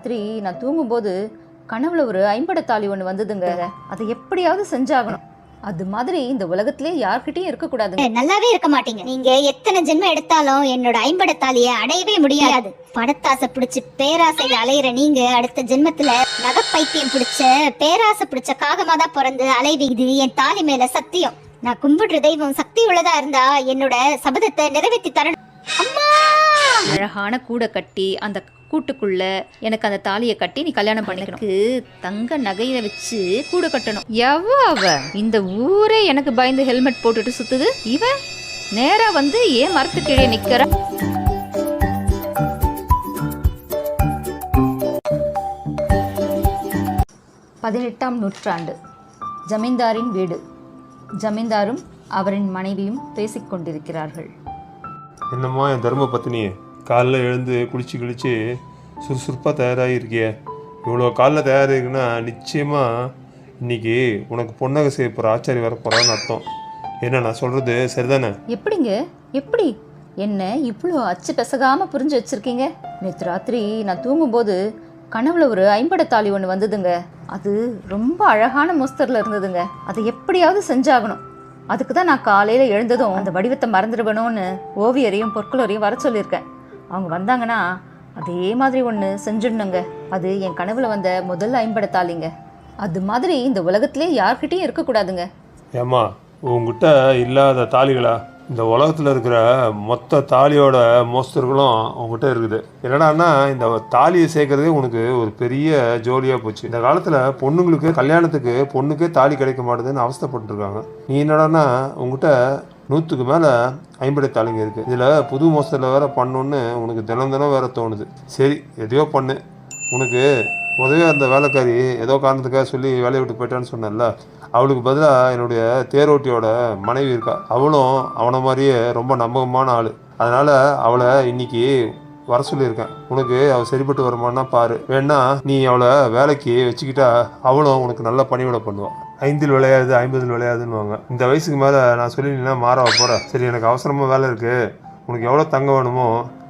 ராத்திரி நான் தூங்கும்போது கனவுல ஒரு ஐம்படத்தாளி ஒன்று வந்ததுங்க. அதை எப்படியாவது செஞ்சாகணும். அது மாதிரி இந்த உலகத்திலே யார்கிட்டயும் இருக்கக்கூடாதுங்க. நல்லாவே இருக்க மாட்டீங்க. நீங்க எத்தனை ஜென்மம் எடுத்தாலும் என்னோட ஐம்படத்தாலிய அடையவே முடியாது. பணத்தாசை பிடிச்சு பேராசையில அலையிற நீங்க அடுத்த ஜென்மத்துல நகைப்பைத்தியம் பிடிச்ச பேராசை பிடிச்ச காகமா தான் பிறந்து அலைவீது என் தாலி மேல சத்தியம். நான் கும்பிடுற தெய்வம் சக்தி உள்ளதா இருந்தா என்னோட சபதத்தை நிறைவேற்றி தரணும். அம்மா! அழகான கூடை கட்டி அந்த கூட்டுக்குள்ள எனக்கு அந்த தாலியை கட்டி நீ கல்யாணம் பண்ணிக்கணும். தங்க நகையில வச்சு கூடை கட்டணும். எவ அவ? இந்த ஊரே எனக்கு பயந்து ஹெல்மெட் போட்டுட்டு சுத்துது. இவ நேரா வந்து ஏன் மரத்து கீழே நிக்கிற? பதினெட்டாம் நூற்றாண்டு. ஜமீன்தாரின் வீடு. ஜமீன்தாரும் அவரின் மனைவியும் பேசிக் கொண்டிருக்கிறார்கள் என்னம்மா என் தர்ம பத்தினி காலைல எழுந்து குளிச்சு குளித்து சுறுசுறுப்பாக தயாராகி இருக்கியே இவ்வளோ காலைல தயாராகிருக்குன்னா நிச்சயமாக இன்னைக்கு உனக்கு பொன்னகை செய்ய போகிற ஆச்சாரி வர போகிறான்னு அர்த்தம். என்ன நான் சொல்கிறது சரிதானே? எப்படிங்க? எப்படி? என்ன இவ்வளோ அச்சு பெசகாமல் புரிஞ்சு வச்சுருக்கீங்க? நேற்று ராத்திரி நான் தூங்கும்போது கனவுல ஒரு ஐம்படத்தாளி ஒன்று வந்ததுங்க. அது ரொம்ப அழகான மோஸ்தரில் இருந்ததுங்க. அதை எப்படியாவது செஞ்சாகணும். அதுக்கு தான் நான் காலையில் எழுந்ததும் அந்த வடிவத்தை மறந்துடுவேணும்னு ஓவியரையும் பொற்களோரையும் வர சொல்லியிருக்கேன். அவங்க வந்தாங்கன்னா அதே மாதிரி ஒன்று செஞ்சிடணுங்க. அது என் கனவுல வந்த முதல் ஐம்படத்தாளிங்க. அது மாதிரி இந்த உலகத்திலே யார்கிட்டயும் இருக்கக்கூடாதுங்க. ஏம்மா உங்ககிட்ட இல்லாத தாலிகளா இந்த உலகத்தில் இருக்கிற மொத்த தாலியோட மோஸ்தர்களும் உங்ககிட்ட இருக்குது. என்னடான்னா இந்த தாலியை சேர்க்கறதே உனக்கு ஒரு பெரிய ஜோலியாக போச்சு. இந்த காலத்தில் பொண்ணுங்களுக்கு கல்யாணத்துக்கு பொண்ணுக்கே தாலி கிடைக்க மாட்டேதுன்னு அவஸ்தப்பட்டுருக்காங்க. நீ என்னடான்னா உங்ககிட்ட நூற்றுக்கு மேலே ஐம்படை இருக்குது இதில் புது மோசத்தில் வேற பண்ணணுன்னு உனக்கு தினம் தினம் வேறு தோணுது. சரி எதையோ பண்ணு. உனக்கு உதவியாக இருந்த வேலைக்காரி ஏதோ காரணத்துக்காக சொல்லி வேலையை விட்டு போயிட்டான்னு சொன்னேன்ல. அவளுக்கு பதிலாக என்னுடைய தேரோட்டியோட மனைவி இருக்கா. அவளும் அவனை மாதிரியே ரொம்ப நம்பகமான ஆள். அதனால் அவளை இன்னைக்கு வர சொல்லியிருக்கேன். உனக்கு அவள் சரிப்பட்டு வருமானா பாரு. வேணா நீ அவளை வேலைக்கு வச்சுக்கிட்டா அவளும் உனக்கு நல்ல பணிவிட பண்ணுவாள் ஐந்தில் விளையாது ஐம்பதில் விளையாதுன்னுவாங்க. இந்த வயசுக்கு மேலே நான் சொல்லி மாற போகிறேன் சரி எனக்கு அவசரமாக வேலை இருக்குது உனக்கு எவ்வளோ தங்கம் வேணுமோ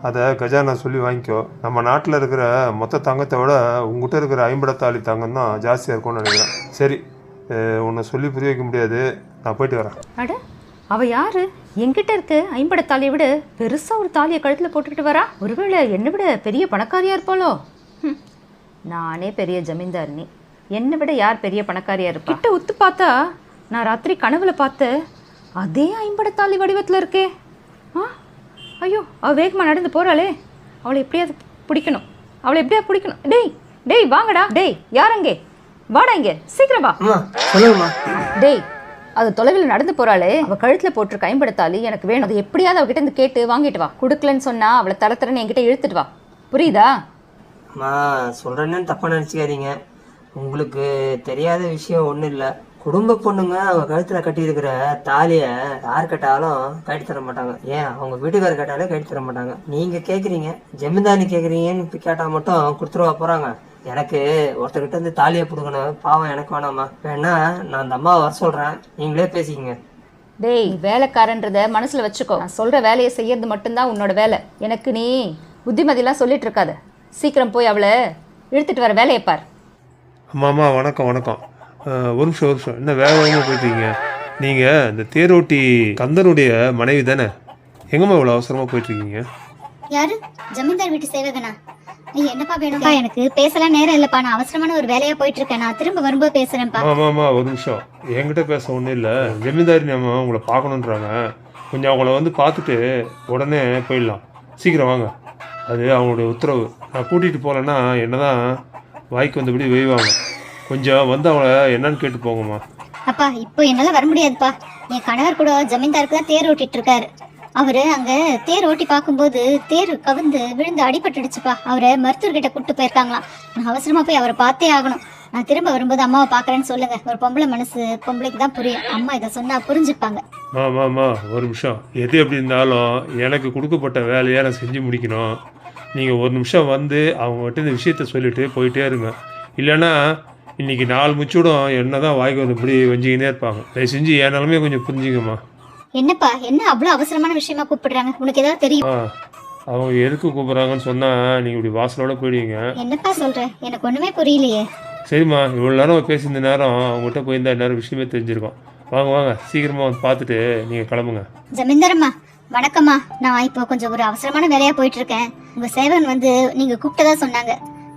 அதை கஜானா சொல்லி வாங்கிக்கோ. நம்ம நாட்டில் இருக்கிற மொத்த தங்கத்தை விட உங்ககிட்ட இருக்கிற ஐம்படத்தாளி தங்கம் தான் ஜாஸ்தியாக இருக்கும்னு நினைக்கிறேன். சரி உன்னை சொல்லி புரிய வைக்க முடியாது. நான் போயிட்டு வரேன். அட அவ யாரு? என்கிட்ட இருக்க ஐம்பட தாலியை விட பெருசா ஒரு தாலியை கழுத்துல போட்டுக்கிட்டு வரா? ஒருவேளை என்னை விட பெரிய பணக்காரியா இருப்பாளோ? நானே பெரிய ஜமீன்தாரினி என்னை விட யார் பெரிய பணக்காரியா இருப்பா? கிட்ட உத்து பார்த்தா நான் ராத்திரி கனவுல பார்த்த அதே ஐம்பட தாலி வடிவத்துல இருக்கே. ஆ? ஐயோ அவ வேகமா நடந்து போறாளே. அவளை எப்படியாவது பிடிக்கணும். அவளை எப்படியா பிடிக்கணும். டேய் டேய் வாங்கடா. டேய் யார் அங்கே? வாடா இங்க. சீக்கிரம் வா. டேய் அது தொலைவில் நடந்து போறாளே. அவ கழுத்துல போட்டிருக்க ஐம்படத்தாலி எனக்கு வேணும். அது எப்படியாவது அவகிட்ட இருந்து கேட்டு வாங்கிட்டு வா. கொடுக்கலன்னு சொன்னா அவளை தர தரன்னு என்கிட்ட இழுத்துட்டு வா. புரியுதா? அம்மா சொல்கிறேன்னு தப்பாக நினச்சிக்காதீங்க. உங்களுக்கு தெரியாத விஷயம் ஒன்றும் இல்லை. குடும்ப பொண்ணுங்க அவங்க கழுத்தில் கட்டியிருக்கிற தாலியை யார் கட்டாலும் கட்டி தர மாட்டாங்க. ஏன்? அவங்க வீட்டுக்காரர் கேட்டாலே கட்டி தர மாட்டாங்க. நீங்கள் கேட்குறீங்க ஜமீன்தானி கேட்குறீங்கன்னு கேட்டால் மட்டும் கொடுத்துருவா போகிறாங்க எனக்கு ஒருத்தர்கிட்ட இருந்து தாலியை பிடுங்கணும். பாவம் எனக்கு வேணாம்மா. வேணா நான் அந்த அம்மாவை வர சொல்கிறேன் நீங்களே பேசிக்கங்க. டேய் வேலைக்காரன்றத மனசில் வச்சுக்கோ. நான் சொல்கிற வேலையை செய்யறது மட்டும்தான் உன்னோட வேலை. எனக்கு நீ புத்திமதிலாம் சொல்லிட்டு இருக்காத. சீக்கிரம் போய் அவளை இழுத்துட்டு வர வேலையை பார். அம்மாம்மா வணக்கம் வணக்கம். ஒரு நிமிஷம் ஒரு நிமிஷம். என்ன வேக வேகமாக போயிட்டீங்க நீங்கள் இந்த தேரோட்டி கந்தனுடைய மனைவி தானே? எங்கம்மா இவ்வளோ அவசரமாக போயிட்டுருக்கீங்க? யாரு? ஜமீன்தார் வீட்டு சேவகனா? ஐயா, என்னப்பா வேணும்ப்பா எனக்கு பேசலாம் நேரம் இல்லப்பா. நான் அவசரமான ஒரு வேலையா போயிட்டு இருக்கேன் நான் திரும்ப வரும்போது பேசுறேன்ப்பா. ஆமாம்மா ஒரு நிமிஷம். என்கிட்ட பேச ஒன்றும் இல்லை. ஜமீன்தாரி நம்ம உங்களை பார்க்கணுன்றாங்க. கொஞ்சம் அவங்கள வந்து பார்த்துட்டு உடனே போயிடலாம். சீக்கிரம் வாங்க. அது அவங்களுடைய உத்தரவு. நான் கூட்டிகிட்டு போகலன்னா என்னதான் வாய்க்கு வந்தபடி வெய்வாங்க கொஞ்சம் வந்து அவளை என்னன்னு கேட்டு போங்கம்மா. அப்பா இப்போ என்னால வர முடியாதுப்பா. என் கணவர் கூட ஜமீன்தாருக்கு தான் தேர் ஓட்டிட்டு இருக்காரு அவரு அங்க தேர் ஓட்டி பார்க்கும்போது தேர் கவிழ்ந்து விழுந்து அடிபட்டுடுச்சுப்பா. அவரை மருத்துவர்கிட்ட கூட்டு போயிருக்காங்களாம். நான் அவசரமா போய் அவரை பார்த்தே ஆகணும். நான் திரும்ப வரும்போது அம்மாவை பார்க்கறேன்னு சொல்லுங்க. ஒரு பொம்பளை மனசு பொம்பளைக்கு தான் புரியும். அம்மா இதை சொன்னா புரிஞ்சுப்பாங்க. மாமாம்மா ஒரு நிமிஷம். எது எப்படி இருந்தாலும் எனக்கு கொடுக்கப்பட்ட வேலையை நான் செஞ்சு முடிக்கணும். நீங்கள் ஒரு நிமிஷம் வந்து அவங்ககிட்ட இந்த விஷயத்த சொல்லிட்டு போயிட்டே இருங்க. இல்லைன்னா இன்னைக்கு நாலு முச்சூடும் என்ன தான் வாய்க்கு வந்தபடி வஞ்சிக்கினே இருப்பாங்க. தயவு செஞ்சு என் நிலமையை கொஞ்சம் புரிஞ்சுங்கம்மா. என்னப்பா என்ன அவ்வளவு அவசரமான விஷயமா கூப்பிடுறாங்க? உனக்கு ஏதாவது தெரியும்? அவங்க எதுக்கு கூப்பிட்றாங்கன்னு சொன்னால் நீங்கள் இப்படி வாசலோட போயிடுவீங்க. என்னப்பா சொல்ற? எனக்கு ஒண்ணுமே புரியலையே. சரிம்மா இவ்வளோ நேரம் பேசியிருந்த நேரம் அவங்ககிட்ட போயிருந்தா நேரம் விஷயமே தெரிஞ்சிருக்கும். வாங்க வாங்க சீக்கிரமாக வந்து பார்த்துட்டு நீங்கள் கிளம்புங்க. ஜமீன்தாரம்மா வணக்கம்மா. நான் இப்போ கொஞ்சம் ஒரு அவசரமான வேலையா போயிட்டு இருக்கேன் உங்க சேவன் வந்து நீங்க கூப்பிட்டதா சொன்னாங்க.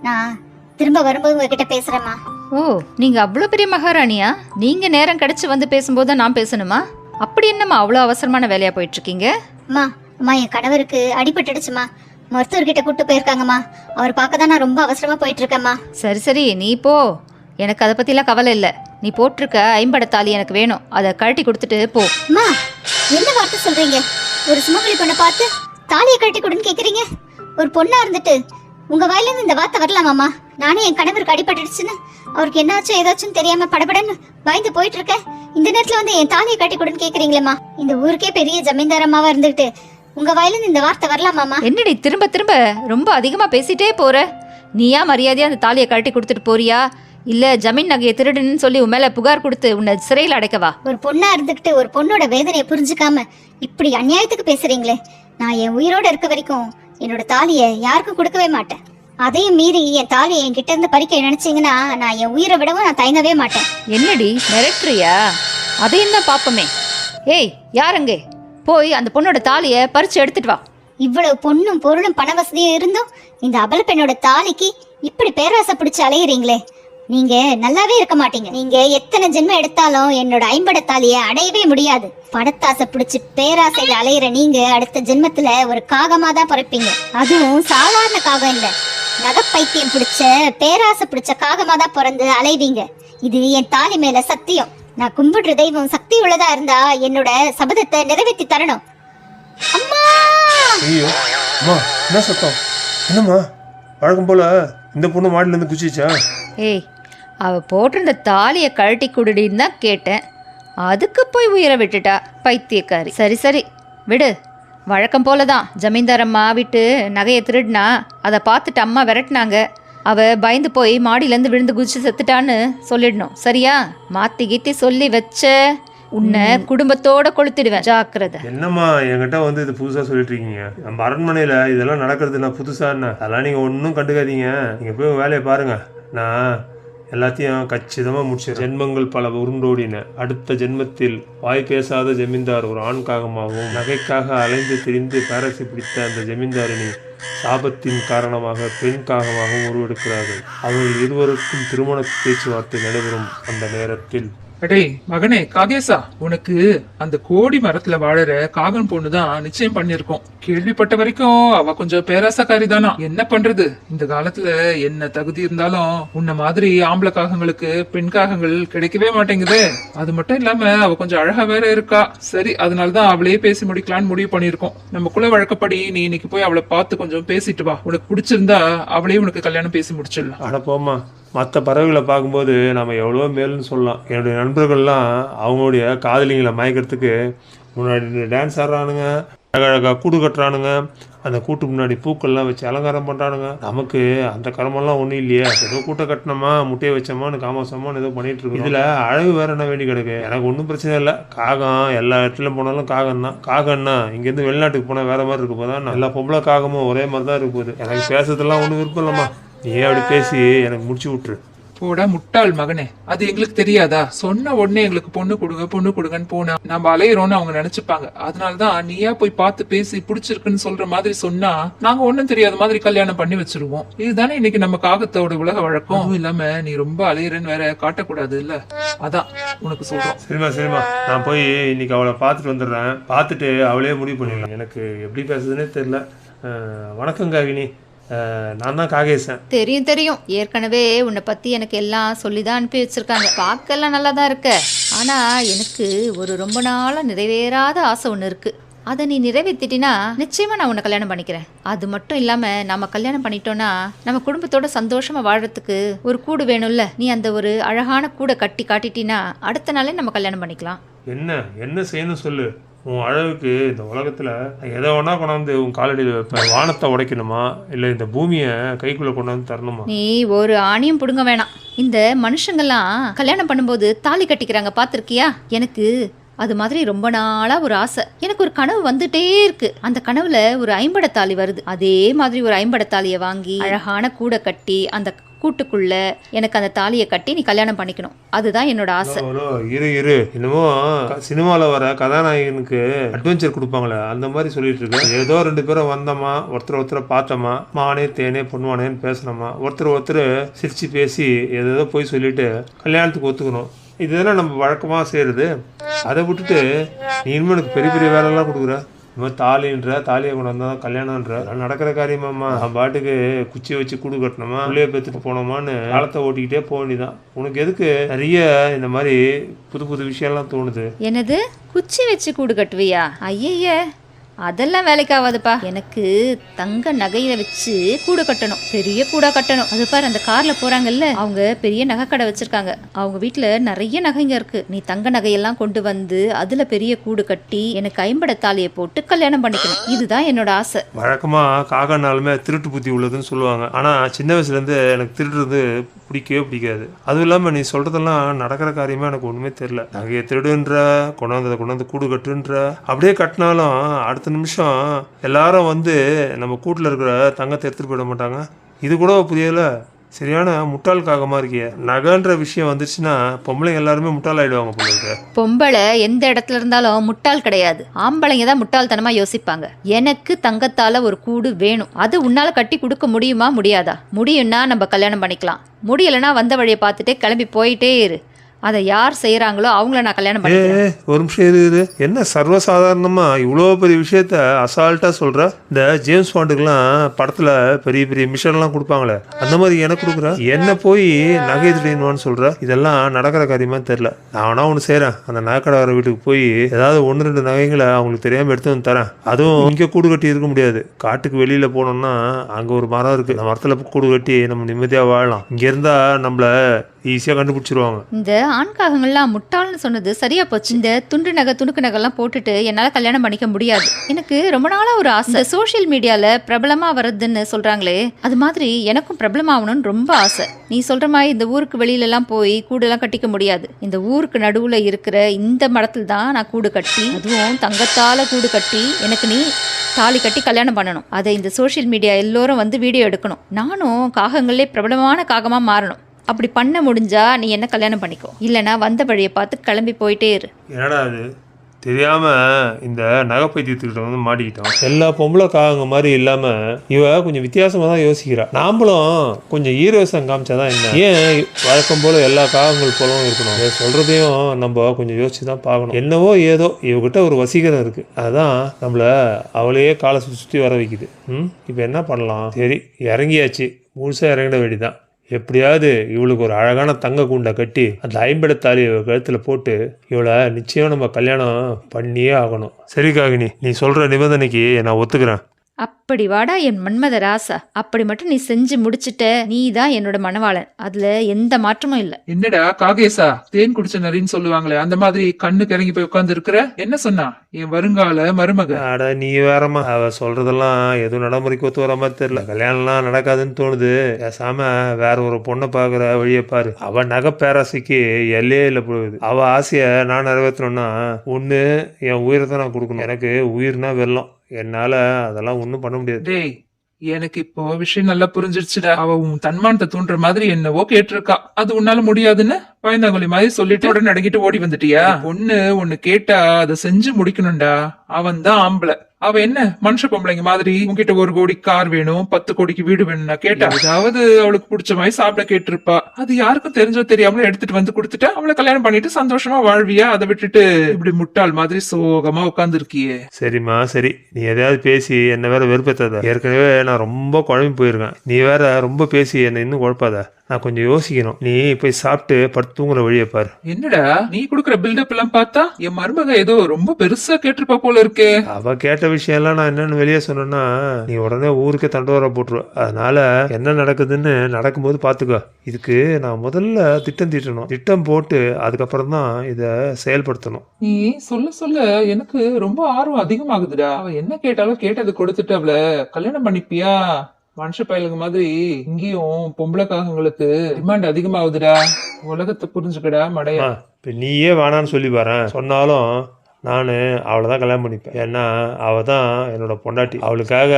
நான் திரும்ப வரும்போது உங்ககிட்ட பேசுறேம்மா. ஓ நீங்க அவ்வளோ பெரிய மகாராணியா? நீங்க நேரம் கிடைச்சு வந்து பேசும்போது நான் பேசணுமா? அப்படி என்னம்மா அவ்வளோ அவசரமான வேலையா போயிட்டு இருக்கீங்க அம்மா அம்மா என் கணவருக்கு அடிபட்டுடுச்சுமா மருத்துவர்கிட்ட கூட்டு போயிருக்காங்கம்மா. அவர் பார்க்க தான் நான் ரொம்ப அவசரமா போயிட்டு இருக்கேம்மா சரி சரி நீ போ. எனக்கு அதை பற்றிலாம் கவலை இல்லை. நீ போட்டிருக்க ஐம்பட தாலி எனக்கு வேணும். அதை கழட்டி கொடுத்துட்டு போ. அம்மா என்ன வார்த்தை சொல்றீங்க? ஒரு சுமங்கலி பொண்ணை பார்த்து தாலியை கட்டி கொடுன்னு கேக்குறீங்க? ஒரு பொண்ணா இருந்துட்டு உங்க வாயில இருந்து இந்த வார்த்தை வரலாமாமா நானே என் கணவருக்கு அடிபட்டுடுச்சுன்னு அவருக்கு என்னாச்சும் ஏதாச்சும் தெரியாம படபடன்னு பயந்து போயிட்டு இருக்கேன் இந்த நேரத்துல வந்து என் தாலியை கட்டி கொடுன்னு கேக்குறீங்களேம்மா? இந்த ஊருக்கே பெரிய ஜமீன்தாரம்மாவா இருந்துட்டு உங்க வாயில இருந்து இந்த வார்த்தை வரலாமாமா என்னடி திரும்ப திரும்ப ரொம்ப அதிகமாக பேசிட்டே போற? நீயா மரியாதையா அந்த தாலியை கழட்டி கொடுத்துட்டு போறியா? இல்லை ஜமீன் நகையை திருடுன்னு சொல்லி உன் மேலே புகார் கொடுத்து உன்னை சிறையில் அடைக்கவா ஒரு பொண்ணா இருந்துகிட்டு ஒரு பொண்ணோட வேதனையை புரிஞ்சுக்காம இப்படி அநியாயத்துக்கு பேசுறீங்களே. நான் என் உயிரோட இருக்க வரைக்கும் என்னோட தாலியை யாருக்கும் கொடுக்கவே மாட்டேன். அதையும் மீறி என் தாலியை என்கிட்ட இருந்து பறிக்க நினைச்சீங்கன்னா நான் என் உயிரை விடவும் நான் தயங்கவே மாட்டேன். என்னடி மிரட்டுறியா? அதையும் தான் பார்ப்போமே ஏய் யாரங்கே போய் அந்த பொண்ணோட தாலியை பறிச்சு எடுத்துட்டு வா. இவ்வளவு பொண்ணும் பொருளும் பண வசதியும் இருந்தும் இந்த அபல பெண்ணோட தாலிக்கு இப்படி பேராசை பிடிச்சு அலையுறீங்களே. நீங்க நல்லாவே இருக்க மாட்டீங்க. நீங்க எத்தனை ஜென்மம் எடுத்தாலும் என்னோட ஐம்பட தாலியை அடையவே முடியாது. படத்தாசை பிடிச்சு பேராசையில அலையிற நீங்க அடுத்த ஜென்மத்துல ஒரு காகமா தான் பிறப்பீங்க. அதுவும் சாதாரண காகம் இல்ல. நகப்பைத்தியம் பிடிச்ச பேராசை பிடிச்ச காகமா தான் பிறந்து அலைவீங்க. இது என் தாலி மேல சத்தியம். நான் கும்பிடுற தெய்வம் சக்தி உள்ளதா இருந்தா என்னோட சபதத்தை நிறைவேற்றி தரணும். அம்மா! ஐயோ அம்மா என்ன சத்தம்? என்னம்மா? வழக்கம் போல இந்த பொண்ணு மாடிலேருந்து குச்சிச்சா? ஏய் அவ போட்டிருந்த தாலியை கழட்டி குடுடின்னு தான் கேட்டேன். அதுக்கு போய் உயிரை விட்டுட்டா பைத்தியக்காரி. சரி சரி விடு. வழக்கம் போல தான் ஜமீன்தாரம்மா விட்டு நகையை திருடினா அதை பார்த்துட்டு அம்மா விரட்டினாங்க. அவ பயந்து போய் மாடியிலேருந்து விழுந்து குதிச்சு செத்துட்டான்னு சொல்லிடணும். சரியா? மாத்தி கீத்தி சொல்லி வச்ச உன்னை குடும்பத்தோட கொளுத்திடுவேன். ஜாக்கிரதை. என்னம்மா என்கிட்ட வந்து இது புதுசாக சொல்லிட்டு இருக்கீங்க நம்ம அரண்மனையில் இதெல்லாம் நடக்கிறது நான் புதுசாக என்ன? அதெல்லாம் நீங்கள் ஒன்றும் கண்டுக்காதீங்க. நீங்கள் போய் வேலையை பாருங்கள் நான் எல்லாத்தையும் கச்சிதமாக முடிச்சேன் ஜென்மங்கள் பல உருண்டோடின. அடுத்த ஜென்மத்தில் வாய் பேசாத ஜமீன்தார் ஒரு ஆண் காகமாகவும் நகைக்காக அலைந்து திரிந்து பேரசி பிடித்த அந்த ஜமீன்தாரினி சாபத்தின் காரணமாக பெண் காகமாகவும் உருவெடுக்கிறார்கள். அவர்கள் இருவருக்கும் திருமண பேச்சுவார்த்தை நடைபெறும் அந்த நேரத்தில். அடேய் மகனே காகேசா உனக்கு அந்த கோடி மரத்துல வாழற காகன் பொண்ணு தான் நிச்சயம் பண்ணிருக்கோம் கேள்விப்பட்ட வரைக்கும் அவ கொஞ்சம் பேராசக்காரி தானா என்ன பண்றது? இந்த காலத்துல என்ன தகுதி இருந்தாலும் உன்ன மாதிரி ஆம்பளை காகங்களுக்கு பெண் காகங்கள் கிடைக்கவே மாட்டேங்குது. அது மட்டும் இல்லாம அவ கொஞ்சம் அழகா வேற இருக்கா. சரி அதனாலதான் அவளையே பேசி முடிக்கலாம்னு முடிவு பண்ணிருக்கோம் நம்ம குல வழக்கப்படி நீ இன்னைக்கு போய் அவளை பார்த்து கொஞ்சம் பேசிட்டு வா. உனக்கு பிடிச்சிருந்தா அவளே உனக்கு கல்யாணம் பேசி முடிச்சிடலாம். அட மற்ற பறவைகளை பார்க்கும்போது நம்ம எவ்வளோ மேல்னு சொல்லலாம். என்னுடைய நண்பர்கள்லாம் அவங்களுடைய காதலிங்களை மயக்கிறதுக்கு முன்னாடி டான்ஸ் ஆடுறானுங்க அழகழகாக கூடு கட்டுறானுங்க அந்த கூட்டு முன்னாடி பூக்கள்லாம் வச்சு அலங்காரம் பண்ணுறானுங்க நமக்கு அந்த கர்மம்லாம் ஒன்றும் இல்லையே. ஏதோ கூட்டை கட்டினோமா முட்டையை வச்சோமான்னு காமாசமான்னு ஏதோ பண்ணிட்டு இருக்கோம் இதில் அழகு வேற என்ன வேண்டி கிடக்கு? எனக்கு ஒன்றும் பிரச்சனை இல்லை. காகம் எல்லா இடத்துலையும் போனாலும் காகம் தான் காகம்னா இங்கேருந்து வெளிநாட்டுக்கு போனால் வேற மாதிரி இருக்கும் போதான் எல்லா பொம்பளை காகமும் ஒரே மாதிரி தான் இருக்கும் எனக்கு பேசுறதுலாம் ஒன்றும் விருப்பம் இல்லைம்மா. நீயே அப்படி பேசி எனக்கு முடிச்சு விட்டுரு. போடா முட்டாள் மகனே. அது எங்களுக்கு தெரியாதா? சொன்ன உடனே எங்களுக்கு பொண்ணு கொடுங்க பொண்ணு கொடுங்கன்னு போனா நம்ம அலையிறோம்னு அவங்க நினைச்சுப்பாங்க. அதனாலதான் நீயா போய் பார்த்து பேசி பிடிச்சிருக்குன்னு சொல்ற மாதிரி சொன்னா நாங்க ஒண்ணும் தெரியாத மாதிரி கல்யாணம் பண்ணி வச்சிருவோம். இதுதானே இன்னைக்கு நம்ம காகத்தோட உலக வழக்கம். இல்லாம நீ ரொம்ப அலையிறன்னு வேற காட்டக்கூடாது இல்ல? அதான் உனக்கு சொல்றோம். சரிம்மா சரிம்மா நான் போய் இன்னைக்கு அவளை பார்த்துட்டு வந்துடுறேன். பார்த்துட்டு அவளே முடிவு பண்ணிடலாம். எனக்கு எப்படி பேசுறதுனே தெரில வணக்கம் காகினி நான் தான் காகேசன். தெரியும் தெரியும். ஏற்கனவே உன்னை பற்றி எனக்கு எல்லாம் சொல்லி தான் அனுப்பி வச்சிருக்காங்க. பார்க்கலாம் நல்லா தான் இருக்க. ஆனால் எனக்கு ஒரு ரொம்ப நாளாக நிறைவேறாத ஆசை ஒன்று இருக்குது அதை நீ நிறைவேற்றிட்டினா நிச்சயமாக நான் உன்னை கல்யாணம் பண்ணிக்கிறேன். அது மட்டும் இல்லாமல் நம்ம கல்யாணம் பண்ணிட்டோன்னா நம்ம குடும்பத்தோட சந்தோஷமாக வாழறதுக்கு ஒரு கூடு வேணும்ல. நீ அந்த ஒரு அழகான கூடை கட்டி காட்டிட்டினா அடுத்த நாளே நம்ம கல்யாணம் பண்ணிக்கலாம். என்ன? என்ன செய்யணும் சொல்லு. உன் அழகுக்கு இந்த உலகத்தில் எதை வேணா கொண்டாந்து உன் காலடியில் வைப்பேன் வானத்தை உடைக்கணுமா? இல்லை இந்த பூமியை கைக்குள்ளே கொண்டாந்து தரணுமா? நீ ஒரு ஆணியும் பிடுங்க வேணாம். இந்த மனுஷங்கெல்லாம் கல்யாணம் பண்ணும்போது தாலி கட்டிக்கிறாங்க பார்த்துருக்கியா? எனக்கு அது மாதிரி ரொம்ப நாளா ஒரு ஆசை. எனக்கு ஒரு கனவு வந்துட்டே இருக்கு. அந்த கனவுல ஒரு ஐம்படத்தாலி வருது. அதே மாதிரி ஒரு ஐம்படத்தாலியை வாங்கி அழகான கூடை கட்டி அந்த கூட்டுக்குள்ள எனக்கு அந்த தாலியை கட்டி நீ கல்யாணம் பண்ணிக்கணும். அதுதான் என்னோட ஆசை. இரு இரு. என்னமோ சினிமாவில் வர கதாநாயகனுக்கு அட்வென்ச்சர் கொடுப்பாங்களே அந்த மாதிரி சொல்லிட்டு இருக்கேன் ஏதோ ரெண்டு பேரும் வந்தோமா ஒருத்தர் ஒருத்தரை பார்த்தோமா மானே தேனே பொண்ணுவானேன்னு பேசணுமா ஒருத்தர் ஒருத்தர் சிரிச்சு பேசி ஏதேதோ போய் சொல்லிட்டு கல்யாணத்துக்கு ஒத்துக்கணும். இதெல்லாம் நம்ம வழக்கமாக செய்கிறது அதை விட்டுட்டு நீ இன்னும் எனக்கு பெரிய பெரிய வேலைலாம் கொடுக்குற? இந்த மாதிரி தாலின்ற தாலியை கொண்டு வந்தா தான் கல்யாணம்ன்ற. நடக்கிற காரியமாம்மா. நான் பாட்டுக்கு குச்சியை வச்சு கூடு கட்டணுமா? உள்ளே பேத்துட்டு போனோமான்னு காலத்தை ஓட்டிக்கிட்டே போக வேண்டியதான் உனக்கு எதுக்கு நிறைய இந்த மாதிரி புது புது விஷயம்லாம் தோணுது? என்னது? குச்சி வச்சு கூடு கட்டுவியா? ஐயய்ய அதெல்லாம் வேலைக்கு ஆகாதுப்பா எனக்கு தங்க நகையில வச்சு கூட கட்டணும். பெரிய கூட கட்டணும். அது பாரு அந்த கார்ல போறாங்கல்ல அவங்க பெரிய நகை கடை வச்சிருக்காங்க. அவங்க வீட்டுல நிறைய நகைங்க இருக்கு. நீ தங்க நகையெல்லாம் கொண்டு வந்து அதுல பெரிய கூடு கட்டி எனக்கு ஐம்பட தாலியை போட்டு கல்யாணம் பண்ணிக்கணும். இதுதான் என்னோட ஆசை. வழக்கமா காகனாலுமே திருட்டு புத்தி உள்ளதுன்னு சொல்லுவாங்க. ஆனால் சின்ன வயசுலேருந்து எனக்கு திருடுறது பிடிக்கவே பிடிக்காது. அதுவும் இல்லாமல் நீ சொல்கிறதெல்லாம் நடக்கிற காரியமாக எனக்கு ஒன்றுமே தெரில நகையை திருடுன்ற கொண்டு கொண்டாந்து கூடு கட்டுன்ற அப்படியே கட்டினாலும் அடுத்த நிமிஷம் எல்லாரும் வந்து நம்ம கூட்டில் இருக்கிற தங்கத்தை எடுத்துகிட்டு போயிட மாட்டாங்க. இது கூட புரியலை. சரியான முட்டாள் காகமாக இருக்கிய. நகைன்ற விஷயம் வந்துச்சுன்னா பொம்பளைங்க எல்லாருமே முட்டாள் ஆயிடுவாங்க போல பொம்பளை எந்த இடத்துல இருந்தாலும் முட்டாள் கிடையாது. ஆம்பளைங்க தான் முட்டாள்தனமாக யோசிப்பாங்க. எனக்கு தங்கத்தால் ஒரு கூடு வேணும். அது உன்னால் கட்டி கொடுக்க முடியுமா முடியாதா? முடியும்னா நம்ம கல்யாணம் பண்ணிக்கலாம். முடியலைன்னா வந்த வழியை பார்த்துட்டே கிளம்பி போயிட்டே இரு. அதை யார் செய்கிறாங்களோ அவங்கள நான் கல்யாணம் ஏ பண்ணிக்கிறேன் ஒரு நிமிஷம் இரு இரு. என்ன சர்வசாதாரணமா இவ்வளோ பெரிய விஷயத்த அசால்ட்டா சொல்ற? இந்த ஜேம்ஸ் பாண்டுக்கெல்லாம் படத்துல பெரிய பெரிய மிஷன்லாம் கொடுப்பாங்களே. அந்த மாதிரி எனக்கு கொடுக்குற? என்ன போய் நகை திடீர்னு சொல்ற? இதெல்லாம் நடக்கிற காரியமா தெரியல. நான் வேணா ஒன்று செய்கிறேன் அந்த நகைக்கடைக்கார வீட்டுக்கு போய் ஏதாவது ஒன்று ரெண்டு நகைகளை அவங்களுக்கு தெரியாம எடுத்து வந்து தரேன். அதுவும் இங்கே கூடு கட்டி இருக்க முடியாது. காட்டுக்கு வெளியில போனோம்னா அங்க ஒரு மரம் இருக்கு. அந்த மரத்துல கூடு கட்டி நம்ம நிம்மதியா வாழலாம். இங்க இருந்தா நம்மள ஈஸியாக கண்டுபிடிச்சிருவாங்க. இந்த ஆண்காகங்கள்லாம் முட்டாள்னு சொன்னது சரியா போச்சு. இந்த துண்டு நகை துணுக்கு நகைலாம் போட்டுட்டு என்னால் கல்யாணம் பண்ணிக்க முடியாது. எனக்கு ரொம்ப நாளாக ஒரு ஆசை. சோஷியல் மீடியாவில் பிரபலமாக வருதுன்னு சொல்கிறாங்களே அது மாதிரி எனக்கும் பிரபலமாகணும்னு ரொம்ப ஆசை. நீ சொல்கிற மாதிரி இந்த ஊருக்கு வெளியிலலாம் போய் கூடெல்லாம் கட்டிக்க முடியாது. இந்த ஊருக்கு நடுவில் இருக்கிற இந்த மடத்தில் தான் நான் கூடு கட்டி அதுவும் தங்கத்தால் கூடு கட்டி எனக்கு நீ தாலி கட்டி கல்யாணம் பண்ணணும். அதை இந்த சோஷியல் மீடியா எல்லோரும் வந்து வீடியோ எடுக்கணும். நானும் காகங்களே பிரபலமான காகமாக மாறணும். அப்படி பண்ண முடிஞ்சா நீ என்ன கல்யாணம் பண்ணிக்கோ. இல்லைனா வந்த வழியை பார்த்து கிளம்பி போயிட்டே இரு. என்னடா அது தெரியாம இந்த நகை பைத்தியத்துக்கிட்ட வந்து மாட்டிக்கிட்டோம் எல்லா பொம்பளை காகங்க மாதிரி இல்லாம இவ கொஞ்சம் வித்தியாசமா தான் யோசிக்கிறா. நாமளும் கொஞ்சம் ஈரவசம் காமிச்சாதான் என்ன? ஏன் வழக்கம் போல எல்லா காகங்கள் போலவும் இருக்கணும்? இதை சொல்றதையும் நம்ம கொஞ்சம் யோசிச்சு தான் பார்க்கணும். என்னவோ ஏதோ இவகிட்ட ஒரு வசீகரம் இருக்கு. அதான் நம்மள அவளையே காலை சுத்தி சுத்தி வர வைக்குது. ம்? இப்போ என்ன பண்ணலாம்? சரி இறங்கியாச்சு. முழுசா இறங்கிட வேண்டியதான் எப்படியாவது இவளுக்கு ஒரு அழகான தங்க கூண்டை கட்டி அந்த ஐம்படத்தாலி கழுத்தில் போட்டு இவளை நிச்சயம் நம்ம கல்யாணம் பண்ணியே ஆகணும். சரி காகினி. நீ சொல்கிற நிபந்தனைக்கு நான் ஒத்துக்கிறேன். அப்படி வாடா என் மன்மத ராசா அப்படி மட்டும் நீ செஞ்சு முடிச்சிட்ட நீ தான் என்னோட மணவாளன். அதுல எந்த மாற்றமும் இல்லை. என்னடா காகேசா? தேன் குடிச்ச நரின்னு சொல்லுவாங்களே அந்த மாதிரி கண்ணுக்கு இறங்கி போய் உட்கார்ந்து இருக்கிற என்ன சொன்னா? என் வருங்கால மருமக. அட நீ வேறம்மா. அவ சொல்றதெல்லாம் எதுவும் நடைமுறைக்கு ஒத்து வர மாதிரி தெரியல. கல்யாணம்லாம் நடக்காதுன்னு தோணுது. பேசாம வேற ஒரு பொண்ணை பார்க்குற வழியை பாரு. அவ நகை பேராசைக்கு எல்லையே இல்லை போகுது. அவ ஆசையை நான் நிறைவேற்றணும்னா ஒன்று என் உயிரை தான் நான் கொடுக்கணும். எனக்கு உயிர்னா வெல்லம் என்னால் அதெல்லாம் ஒன்றும் பண்ண முடியாது. டேய் எனக்கு இப்போ விஷயம் நல்லா புரிஞ்சிருச்சுடா. அவ உன் தன்மானத்தை தூண்டுற மாதிரி என்னவோ கேட்டிருக்கா அது உன்னால முடியாதுன்னு பயந்தாங்கொலி மாதிரி சொல்லிட்டு உடனே அடங்கிட்டு ஓடி வந்துட்டியா? பொண்ணு ஒண்ணு கேட்டா அதை செஞ்சு முடிக்கணும்டா. அவன் தான் ஆம்பளை. அவ என்ன? மனுஷ பொம்பளைங்க மாதிரி. உன்கிட்ட ஒரு கோடி கார் வேணும் பத்து கோடிக்கு வீடு வேணும்னா கேட்டா. ஏதாவது அவளுக்கு பிடிச்ச மாதிரி சாப்பிட கேட்டிருப்பா. அது யாருக்கும் தெரிஞ்சோ தெரியாமல எடுத்துட்டு வந்து கொடுத்துட்டா அவளை கல்யாணம் பண்ணிட்டு சந்தோஷமா வாழ்வியா? அதை விட்டுட்டு இப்படி முட்டாள் மாதிரி சோகமா உட்கார்ந்து இருக்கியே சரிம்மா சரி. நீ எதையாவது பேசி என்னை வேற வெறுப்பேத்தாத. ஏற்கனவே நான் ரொம்ப குழம்பி போயிருக்கேன். நீ வேற ரொம்ப பேசி என்னை இன்னும் குழப்பாத. நான் கொஞ்சம் யோசிக்கணும். நீ போய் சாப்பிட்டு படுத்து தூங்குற வழியை பாரு. என்னடா? நீ குடுக்குற பில்டப் எல்லாம் பார்த்தா என் மருமக ஏதோ ரொம்ப பெருசா கேட்டிருப்பா போல இருக்கே. அவ கேட்ட விஷயம்லாம் நான் என்னன்னு வெளியே சொன்னேன்னா நீ உடனே ஊருக்கே தண்டோரா போட்டுருவ அதனால என்ன நடக்குதுன்னு நடக்கும்போது பார்த்துக்கோ இதுக்கு நான் முதல்ல திட்டம் தீட்டணும். திட்டம் போட்டு அதுக்கப்புறம் தான் இதை செயல்படுத்தணும். நீ சொல்ல சொல்ல எனக்கு ரொம்ப ஆர்வம் அதிகமாகுதுடா. அவ என்ன கேட்டாலும் கேட்டது கொடுத்துட்டு அவள கல்யாணம் பண்ணிப்பியா? மனுஷ பயலுங்க மாதிரி இங்கேயும் பொம்பளை காகங்களுக்கு டிமாண்ட் அதிகமாகுதுடா. உலகத்தை புரிஞ்சுக்கடா மடையா. இப்போ நீயே வேணான்னு சொல்லி வரேன் சொன்னாலும் நான் அவளை தான் கல்யாணம் பண்ணிப்பேன். ஏன்னா அவள் தான் என்னோட பொண்டாட்டி. அவளுக்காக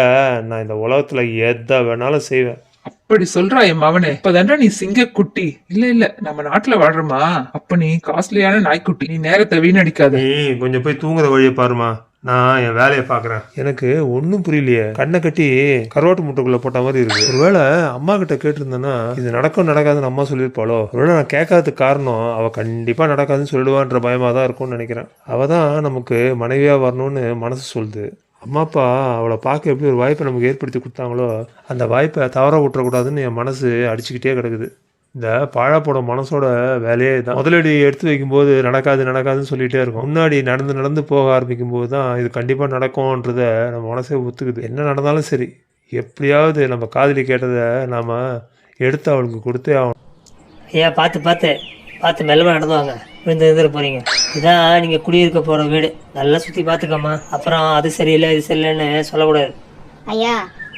நான் இந்த உலகத்தில் எதை வேணாலும் செய்வேன். அப்படி சொல்றா என் மவனே. இப்பதான்டா நீ சிங்க குட்டி இல்ல இல்ல நம்ம நாட்டுல வாழ்றோமா? அப்ப நீ காஸ்ட்லியான நாய்க்குட்டி. நீ நேரத்தை வீணடிக்காத. நீ கொஞ்சம் போய் தூங்குற வழியை பாருமா. நான் என் வேலையை பார்க்குறேன். எனக்கு ஒன்றும் புரியலையே. கண்ணை கட்டி கருவாட்டு முட்டைக்குள்ளே போட்ட மாதிரி இருக்கு. ஒருவேளை அம்மா கிட்ட கேட்டிருந்தேன்னா இது நடக்கும் நடக்காதுன்னு அம்மா சொல்லியிருப்பாளோ? ஒருவேளை நான் கேட்காததுக்கு காரணம் அவள் கண்டிப்பாக நடக்காதுன்னு சொல்லிடுவான்ற பயமாக தான் இருக்கும்னு நினைக்கிறேன். அவள் தான் நமக்கு மனைவியாக வரணும்னு மனசு சொல்லுது. அம்மா அப்பா அவளை பார்க்க எப்படி ஒரு வாய்ப்பை நமக்கு ஏற்படுத்தி கொடுத்தாங்களோ அந்த வாய்ப்பை தவற விட்டுறக்கூடாதுன்னு என் மனசு அடிச்சுக்கிட்டே கிடக்குது. இந்த பாழாப்போட மனசோட வேலையே தான் முதலடி எடுத்து வைக்கும்போது நடக்காது நடக்காதுன்னு சொல்லிட்டே இருக்கும். முன்னாடி நடந்து நடந்து போக ஆரம்பிக்கும் போது தான் இது கண்டிப்பாக நடக்கும்ன்றத நம்ம மனசே ஒத்துக்குது. என்ன நடந்தாலும் சரி எப்படியாவது நம்ம காதலி கேட்டதை நாம் எடுத்து அவளுக்கு கொடுத்தே ஆகணும். ஐயா பார்த்து பார்த்து. பார்த்து மெல்லமாக நடந்து வாங்க விழுந்து விழுந்துட போறீங்க. இதான் நீங்கள் குடியிருக்க போகிற வீடு. நல்லா சுற்றி பார்த்துக்கம்மா. அப்புறம் அது சரியில்லை இது சரியில்லைன்னு சொல்லக்கூடாது. ஐயா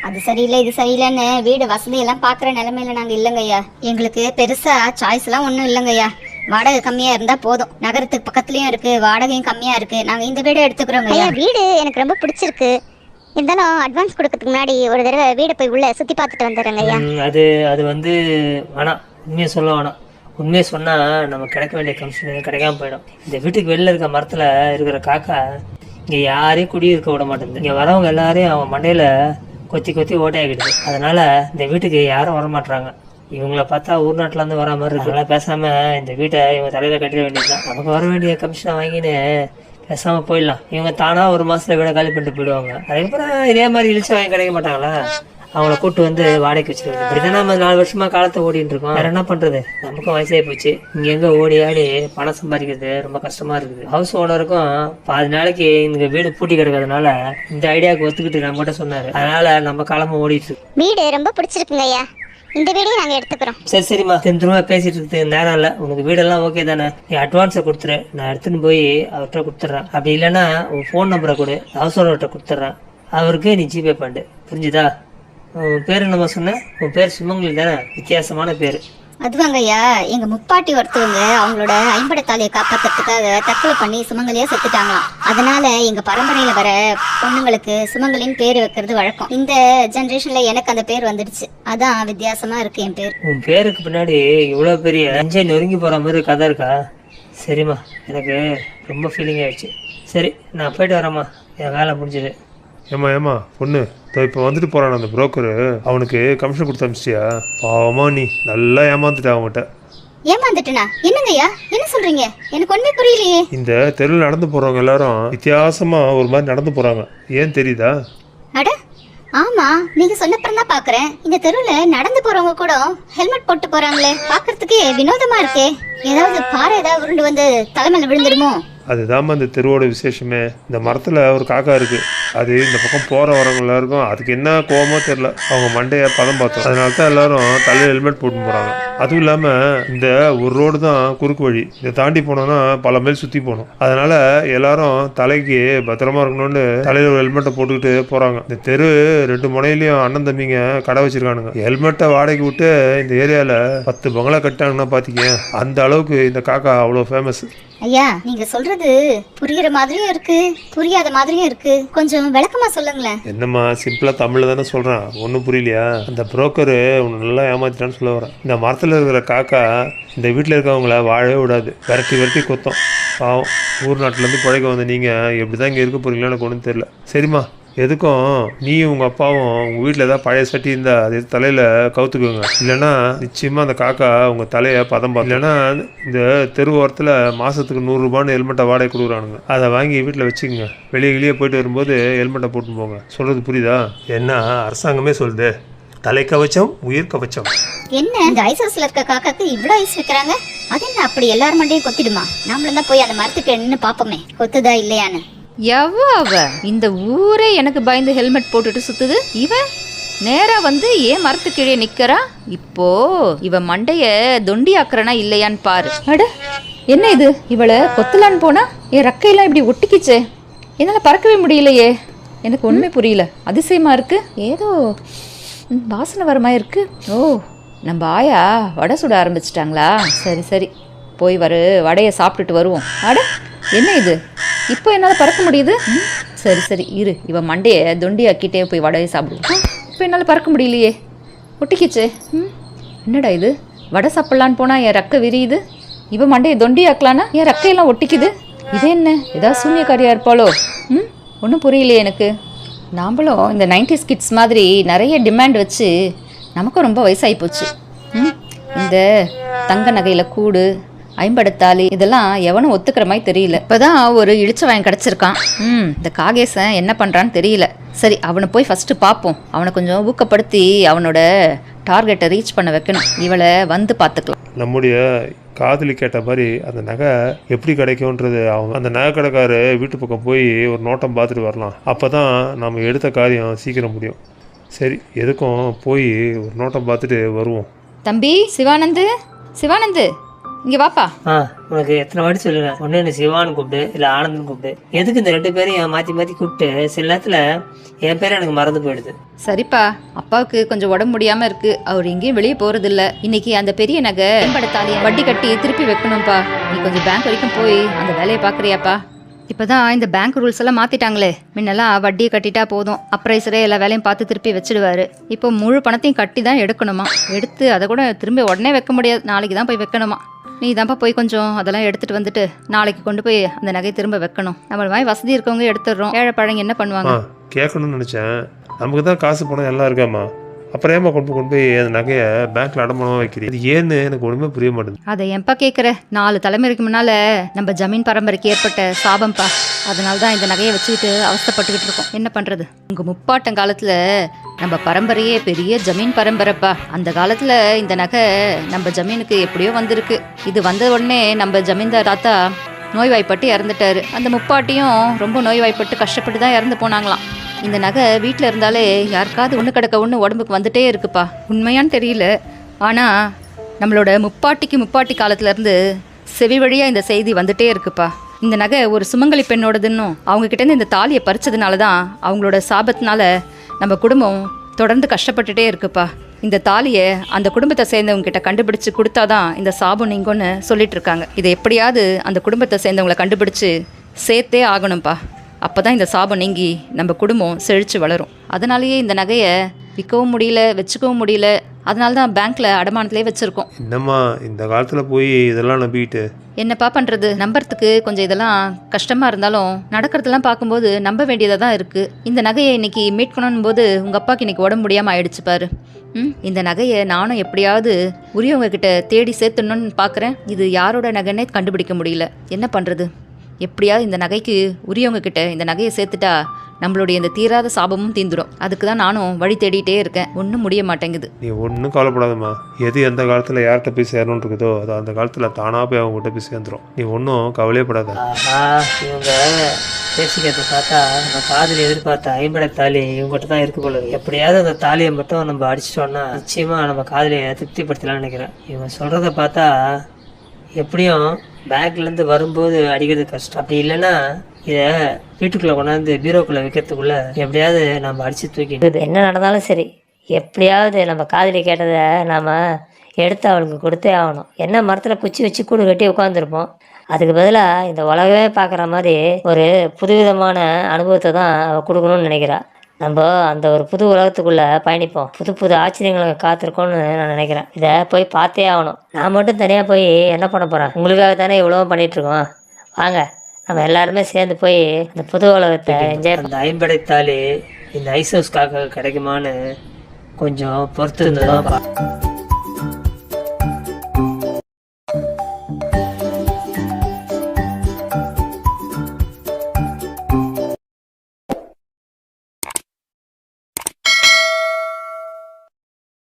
அது சரியில்லை இது சரியில்லைன்னு வீடு வசதி எல்லாம் பாக்குற நிலைமையில நாங்க இல்லைங்க ஐயா. எங்களுக்கு பெருசா சாய்ஸ் எல்லாம் ஒண்ணும் இல்லைங்க ஐயா. வாடகை கம்மியா இருந்தா போதும். நகரத்துக்கு பக்கத்துலயும் இருக்கு வாடகையும் கம்மியா இருக்கு. நாங்க இந்த வீடு எடுத்துக்கிறோங்க ஐயா. வீடு எனக்கு ரொம்ப பிடிச்சிருக்கு. இருந்தாலும் அட்வான்ஸ் கொடுக்கறதுக்கு முன்னாடி ஒரு தடவை வீடை போய் உள்ள சுத்தி பார்த்துட்டு வந்துடுறேங்க ஐயா. அது அது வந்து வேணாம். உண்மையை சொல்ல வேணாம். உண்மையை சொன்னால் நம்ம கிடைக்க வேண்டிய கமிஷன் கிடைக்காம போயிடும். இந்த வீட்டுக்கு வெளில இருக்க மரத்தில் இருக்கிற காக்கா இங்கே யாரையும் குடியிருக்க விட மாட்டேங்குது. இங்கே வரவங்க எல்லாரையும் அவன் மண்டையில் கொத்தி கொத்தி ஓட்டையாகிடுது அதனால இந்த வீட்டுக்கு யாரும் வரமாட்டுறாங்க இவங்கள பார்த்தா ஊர் இருந்து வரா மாதிரி இருக்கு. அதனால பேசாம இந்த வீட்டை இவங்க தலையில கட்டிட வேண்டியதுதான் நமக்கு வர வேண்டிய கமிஷனை வாங்கின்னு பேசாம போயிடலாம். இவங்க தானா ஒரு மாசத்துல வீட காலி பண்ணிட்டு போயிடுவாங்க. அதுக்கப்புறம் இதே மாதிரி இழிச்சு வாங்கி கிடைக்க மாட்டாங்களா? அவங்கள கூட்டு வந்து வாடகைக்கு வச்சிருக்காங்க இப்படிதான் நம்ம நாலு வருஷமா காலத்தை ஓடிட்டு இருக்கோம். வேற என்ன பண்றது? நமக்கும் வயசாகி போச்சு. இங்க எங்க ஓடி ஆடி பணம் சம்பாதிக்கிறது ரொம்ப கஷ்டமா இருக்குது. ஹவுஸ் ஓனருக்கும் பாதி நாளைக்கு இந்த வீடு பூட்டி கிடக்கிறதுனால இந்த ஐடியாவுக்கு ஒத்துக்கிட்டு நம்ம கிட்ட சொன்னாரு. அதனால நம்ம காலமும் ஓடிட்டு இருக்கு. வீடு ரொம்ப பிடிச்சிருக்குங்க ஐயா. இந்த வீடையும் நாங்க எடுத்துக்கிறோம். சரி சரிம்மா. திரும்ப பேசிட்டு இருக்கு நேரம் இல்லை. உனக்கு வீடெல்லாம் ஓகே தானே? நீ அட்வான்ஸை கொடுத்துரு. நான் எடுத்துன்னு போய் அவர்கிட்ட கொடுத்துட்றேன். அப்படி இல்லைன்னா உன் ஃபோன் நம்பரை கொடு. ஹவுஸ் ஓனர்கிட்ட கொடுத்துட்றேன். அவருக்கு நீ ஜிபே பண்ணு. புரிஞ்சுதா? உன் பேர் என்னம்மா சொன்ன? உன் பேர் சுமங்கலி தானே வித்தியாசமான பேர். அதுவாங்க ஐயா எங்க முப்பாட்டி ஒருத்தவங்க அவங்களோட ஐம்படத்தாலியை காப்பாத்துறதுக்காக தற்கொலை பண்ணி சுமங்கலியா செத்துட்டாங்களாம். அதனால எங்க பரம்பரையில வர பொண்ணுங்களுக்கு சுமங்கலின்னு பேர் வைக்கிறது வழக்கம். இந்த ஜெனரேஷன்ல எனக்கு அந்த பேர் வந்துடுச்சு. அதான் வித்தியாசமா இருக்கு என் பேர். உன் பேருக்கு பின்னாடி இவ்வளோ பெரிய நஞ்சை நொறுங்கி போகிற மாதிரி கதை இருக்கா? சரிம்மா எனக்கு ரொம்ப ஃபீலிங் ஆயிடுச்சு. சரி நான் போயிட்டு வரேம்மா. என் வேலை முடிஞ்சது. ஏம்மா ஏம்மா பொண்ணு. இப்போ வந்துட்டு போகிறான் அந்த புரோக்கரு அவனுக்கு கமிஷன் கொடுத்து அமிச்சிட்டியா? பாவமா நீ. நல்லா ஏமாந்துட்ட அவன்கிட்ட. ஏமாந்துட்டனா? என்னங்க ஐயா என்ன சொல்றீங்க? எனக்கு ஒண்ணுமே புரியலையே. இந்த தெருவில் நடந்து போகிறவங்க எல்லாரும் வித்தியாசமாக ஒரு மாதிரி நடந்து போகிறாங்க ஏன் தெரியுதா? அட ஆமா. நீங்க சொன்னப்பறம் தான் பாக்குறேன். இந்த தெருவுல நடந்து போறவங்க கூட ஹெல்மெட் போட்டு போறாங்களே. பாக்குறதுக்கு வினோதமா இருக்கே. ஏதாவது பாறை ஏதாவது உருண்டு வந்து தலைமையில விழுந்துடுமோ அதுதாம்மா அந்த தெருவோட விசேஷமே. இந்த மரத்தில் ஒரு காக்கா இருக்கு. அது இந்த பக்கம் போகிற வரவங்க எல்லாருக்கும் அதுக்கு என்ன கோவமோ தெரில அவங்க மண்டையை பதம் பார்த்தோம். அதனால தான் எல்லாரும் தலையில் ஹெல்மெட் போட்டு போகிறாங்க அதுவும் இல்லாமல் இந்த ஒரு ரோடு தான் குறுக்கு வழி. இதை தாண்டி போனோம்னா பல மைல் சுற்றி போகணும். அதனால எல்லாரும் தலைக்கு பத்திரமா இருக்கணும்னு தலையில் ஒரு ஹெல்மெட்டை போட்டுக்கிட்டு போகிறாங்க இந்த தெரு ரெண்டு முனையிலையும் அண்ணன் தம்பிங்க கடை வச்சிருக்கானுங்க. ஹெல்மெட்டை வாடகைக்கு விட்டு இந்த ஏரியாவில் பத்து பங்களா கட்டாங்கன்னா பார்த்திங்க அந்த அளவுக்கு இந்த காக்கா அவ்வளோ ஃபேமஸ் ஐயா நீங்க சொல்றது புரியுற மாதிரியும் இருக்கு புரியாத மாதிரியும் இருக்கு. கொஞ்சம் விளக்கமா சொல்லுங்களேன். என்னம்மா சிம்பிளாக தமிழில் தானே சொல்கிறேன் ஒன்றும் புரியலையா? அந்த புரோக்கரு உன்னை நல்லா ஏமாத்திட்டான்னு சொல்ல வரேன் இந்த மரத்தில் இருக்கிற காக்கா இந்த வீட்டில் இருக்கவங்கள வாழவே விடாது. விரட்டி விரட்டி கொத்தும். பாவம். ஊர் நாட்டிலேருந்து பழக வந்த நீங்கள் எப்படி தான் இங்கே இருக்க போகிறீங்களான்னு எனக்கு ஒன்றும் தெரில சரிம்மா எதுக்கும்? நீயும் உங்கள் அப்பாவும் உங்கள் வீட்டில் ஏதாவது பழைய சட்டி இருந்தால் அது தலையில் கவுத்துக்குங்க. இல்லைன்னா நிச்சயமாக அந்த காக்கா உங்கள் தலையை பதம் பார்த்து இல்லைன்னா இந்த தெரு ஓரத்தில் மாதத்துக்கு நூறுரூபான்னு ஹெல்மெட்டை வாடகை கொடுக்குறானுங்க. அதை வாங்கி வீட்டில் வச்சுக்கோங்க. வெளியே வெளியே போயிட்டு வரும்போது ஹெல்மெட்டை போட்டுன்னு போங்க. சொல்கிறது புரியுதா? என்ன அரசாங்கமே சொல்லுது. தலை கவச்சம் உயிர் கவச்சம். என்ன இந்த ஐஸ் ஹவுஸ்ல இருக்க காக்காக்கு இவ்வளவு ஐஸ் வைக்கிறாங்க? அது என்ன அப்படி எல்லார் மண்டையும் கொத்திடுமா? நாமளும் தான் போய் அந்த மரத்துக்கு நின்று பாப்போமே. கொத்துதா இல்லையான்னு. எவ்வ அவ? இந்த ஊரே எனக்கு பயந்து ஹெல்மெட் போட்டுட்டு சுத்துது. இவ? நேரா வந்து ஏன் மரத்து கீழே நிக்கிறா? இப்போ இவ மண்டைய தொண்டி ஆக்குறனா இல்லையான்னு பாரு. அட என்ன இது? இவளை கொத்தலான்னு போனா என் ரக்கையெல்லாம் இப்படி ஒட்டிக்கிச்சே. என்னால பறக்கவே முடியலையே. எனக்கு ஒண்ணுமே புரியல. அதிசயமா இருக்கு. ஏதோ வாசனை வர மாதிரி இருக்கு. ஓ நம்ம ஆயா வடை சுட ஆரம்பிச்சிட்டாங்களா? சரி சரி. போய் வரு வடையை சாப்பிட்டுட்டு வருவோம். அட என்ன இது? இப்போ என்னால் பறக்க முடியுது? ம், சரி சரி. இரு இவன் மண்டையை தொண்டியாக்கிட்டே போய் வடையை சாப்பிடுவோம். இப்போ என்னால் பறக்க முடியலையே. ஒட்டிக்கிச்சே. ம் என்னடா இது? வடை சாப்பிட்லான்னு போனால் என் ரக்க விரியுது? இவன் மண்டையை தொண்டி ஆக்கலான்னா என் ரக்கையெல்லாம் ஒட்டிக்குது? இது என்ன? ஏதாவது சூன்யக்காரியாக இருப்பாளோ? ம் ஒன்றும் புரியலையே எனக்கு. நாம்பளும் இந்த 90s கிட்ஸ் மாதிரி நிறைய டிமாண்ட் வச்சு நமக்கும் ரொம்ப வயசாகி போச்சு. ம்? இந்த தங்க நகையில் கூடு ஐம்படத்தாலி இதெல்லாம் எவனும் ஒத்துக்கிற மாதிரி தெரியல. இப்போதான் ஒரு இழிச்சவன் கிடச்சிருக்கான். ம் இந்த காகேசன் என்ன பண்ணுறான்னு தெரியல. சரி அவனை போய் ஃபஸ்ட்டு பார்ப்போம். அவனை கொஞ்சம் ஊக்கப்படுத்தி அவனோட டார்கெட்டை ரீச் பண்ண வைக்கணும். இவளை வந்து பார்த்துக்கலாம். நம்முடைய காதலி கேட்ட மாதிரி அந்த நகை எப்படி கிடைக்கும்ன்றது அவங்க அந்த நகை கடைக்காரு வீட்டு பக்கம் போய் ஒரு நோட்டம் பார்த்துட்டு வரலாம். அப்போ தான் நம்ம எடுத்த காரியம் சீக்கிரம் முடியும். சரி எதுக்கும் போய் ஒரு நோட்டம் பார்த்துட்டு வருவோம். தம்பி சிவானந்து? சிவானந்து? இங்கே வாப்பா. ஆ உனக்கு எத்தனை வாட்டி சொல்லுவேன். ஒன்று என்ன சிவான்னு கூப்பிடு இல்லை ஆனந்த்னு கூப்பிடு. எதுக்கு இந்த ரெண்டு பேரையும் மாற்றி மாற்றி கூப்பிட்டு சில நேரத்தில் என் பேர் எனக்கு மறந்து போயிடுது. சரிப்பா. அப்பாவுக்கு கொஞ்சம் உடம்பு முடியாம இருக்கு. அவர் எங்கேயும் வெளியே போறது இல்ல இன்னைக்கு அந்த பெரிய நகை தாலியை வட்டி கட்டி திருப்பி வைக்கணும்ப்பா. நீ கொஞ்சம் பேங்க் வரைக்கும் போய் அந்த வேலையை பாக்குறியாப்பா இப்பதான் இந்த பேங்க் ரூல்ஸ் எல்லாம் மாத்திட்டாங்களே. முன்னெல்லாம் வட்டியை கட்டிட்டா போதும். அப்ரைசரே எல்லா வேலையும் பார்த்து திருப்பி வச்சிடுவாரு. இப்போ முழு பணத்தையும் கட்டி தான் எடுக்கணுமா? எடுத்து அதை கூட திரும்ப உடனே வைக்க முடியாது. நாளைக்கு தான் போய் வைக்கணுமா? நீ தான்ப்பா போய் கொஞ்சம் அதெல்லாம் எடுத்துட்டு வந்துட்டு நாளைக்கு கொண்டு போய் அந்த நகையை திரும்ப வைக்கணும். நம்ம மாதிரி வசதி இருக்கவங்க எடுத்துடுறோம். ஏழை பழங்க என்ன பண்ணுவாங்க? கேட்கணும்னு நினச்சேன். நமக்கு தான் காசு பணம் எல்லாம் இருக்காமா அப்புறம் ஏமா கொண்டு கொண்டு போய் அந்த நகையை பேங்க்ல அடமானமா வைக்கிறீங்க இது ஏன்னு எனக்கு ஒண்ணுமே புரிய மாட்டேங்குது. அதை ஏன்பா கேட்குற நாலு தலைமுறைக்கு முன்னால நம்ம ஜமீன் பரம்பரைக்கு ஏற்பட்ட சாபம்ப்பா. அதனால தான் இந்த நகையை வச்சுக்கிட்டு அவஸ்தைப்பட்டுக்கிட்டு இருக்கோம். என்ன பண்றது? உங்க முப்பாட்டம் காலத்துல நம்ம பரம்பரையே பெரிய ஜமீன் பரம்பரைப்பா. அந்த காலத்துல இந்த நகை நம்ம ஜமீனுக்கு எப்படியோ வந்திருக்கு. இது வந்த உடனே நம்ம ஜமீன்தார் தாத்தா நோய்வாய்ப்பட்டு இறந்துட்டாரு. அந்த முப்பாட்டியும் ரொம்ப நோய்வாய்ப்பட்டு கஷ்டப்பட்டு தான் இறந்து போனாங்களாம். இந்த நகை வீட்டில் இருந்தாலே யாருக்காவது ஒன்று கிடக்க ஒன்று உடம்புக்கு வந்துட்டே இருக்குப்பா. உண்மையான்னு தெரியல. ஆனால் நம்மளோட முப்பாட்டிக்கு முப்பாட்டி காலத்துலேருந்து செவி வழியாக இந்த செய்தி வந்துட்டே இருக்குப்பா. இந்த நகை ஒரு சுமங்கலி பெண்ணோடதுன்னும் அவங்கக்கிட்டேருந்து இந்த தாலியை பறிச்சதுனால தான் அவங்களோட சாபத்தினால நம்ம குடும்பம் தொடர்ந்து கஷ்டப்பட்டுட்டே இருக்குப்பா. இந்த தாலியை அந்த குடும்பத்தை சேர்ந்தவங்ககிட்ட கண்டுபிடிச்சு கொடுத்தாதான் இந்த சாபம் நீங்கன்னு சொல்லிட்டு இருக்காங்க. இதை எப்படியாவது அந்த குடும்பத்தை சேர்ந்தவங்களை கண்டுபிடிச்சு சேர்த்தே ஆகணும்ப்பா அப்போ தான் இந்த சாபம் நீங்கி நம்ம குடும்பம் செழித்து வளரும். அதனாலேயே இந்த நகையை விற்கவும் முடியல வச்சுக்கவும் முடியல. அதனால தான் பேங்க்கில் அடமானத்திலே வச்சுருக்கோம். என்னம்மா இந்த காலத்தில் போய் இதெல்லாம் நம்பிக்கிட்டு? என்னப்பா பண்ணுறது நம்புறதுக்கு கொஞ்சம் இதெல்லாம் கஷ்டமாக இருந்தாலும் நடக்கிறதெல்லாம் பார்க்கும்போது நம்ப வேண்டியதாக தான் இருக்குது இந்த நகையை இன்னைக்கு மீட்கணும் போது உங்கள் அப்பாவுக்கு இன்னைக்கு உடம்பு முடியாமல் ஆயிடுச்சு பாரு. ம் இந்த நகையை நானும் எப்படியாவது உரியவங்க கிட்ட தேடி சேர்த்துடணும்னு பார்க்குறேன் இது யாரோட நகைன்னே கண்டுபிடிக்க முடியல. என்ன பண்ணுறது எப்படியாவது இந்த நகைக்கு உரியவங்க கிட்ட இந்த நகையை சேர்த்துட்டா நம்மளுடைய இந்த தீராத சாபமும் தீந்துரும். அதுக்கு தான் நானும் வழி தேடிட்டே இருக்கேன். ஒன்றும் முடிய மாட்டேங்குது. நீ ஒன்றும் கவலைப்படாதம்மா. எது எந்த காலத்தில் யார்கிட்ட போய் சேரணும்னு இருக்குதோ அது அந்த காலத்தில் தானாக போய் அவங்ககிட்ட போய் சேர்ந்துரும். நீ ஒன்றும் கவலையப்படாத. ஆஹா இவங்க பேசிக்கிறத பார்த்தா நம்ம காதலி எதிர்பார்த்த ஐம்படை தாலி இவங்ககிட்ட தான் இருக்கு போல. எப்படியாவது அந்த தாலியை மட்டும் நம்ம அடிச்சிட்டோம்னா நிச்சயமா நம்ம காதலியை திருப்திப்படுத்தலாம்னு நினைக்கிறேன். இவங்க சொல்றத பார்த்தா எப்படியும் பேக்லேருந்து வரும்போது அடிக்கிறது கஷ்டம். அப்படி இல்லைன்னா இதை வீட்டுக்குள்ளே கொண்டாந்து பீரோக்குள்ளே வைக்கிறதுக்குள்ள எப்படியாவது நம்ம அடித்து தூக்கி என்ன நடந்தாலும் சரி எப்படியாவது நம்ம காதலி கேட்டதை நாம் எடுத்து அவளுக்கு கொடுத்தே ஆகணும். என்ன மரத்தில் குச்சி வச்சு கூடு கட்டி உட்காந்துருப்போம் அதுக்கு பதிலாக இந்த உலகமே பார்க்குற மாதிரி ஒரு புதுவிதமான அனுபவத்தை தான் அவள் கொடுக்கணும்னு நினைக்கிறா. நம்ம அந்த ஒரு புது உலகத்துக்குள்ளே பயணிப்போம். புது புது ஆச்சரியங்களை காத்திருக்கோம்னு நான் நினைக்கிறேன். இதை போய் பார்த்தே ஆகணும். நான் மட்டும் தனியாக போய் என்ன பண்ண போகிறேன் உங்களுக்காக தானே இவ்வளோ பண்ணிகிட்ருக்கோம் வாங்க நம்ம எல்லாருமே சேர்ந்து போய் இந்த புது உலகத்தை என்ஜாய் அந்த ஐம்படை தாலி இந்த ஐஸ் ஹவுஸ்க்காக கிடைக்குமான்னு கொஞ்சம் பொறுத்து இருந்ததுதான்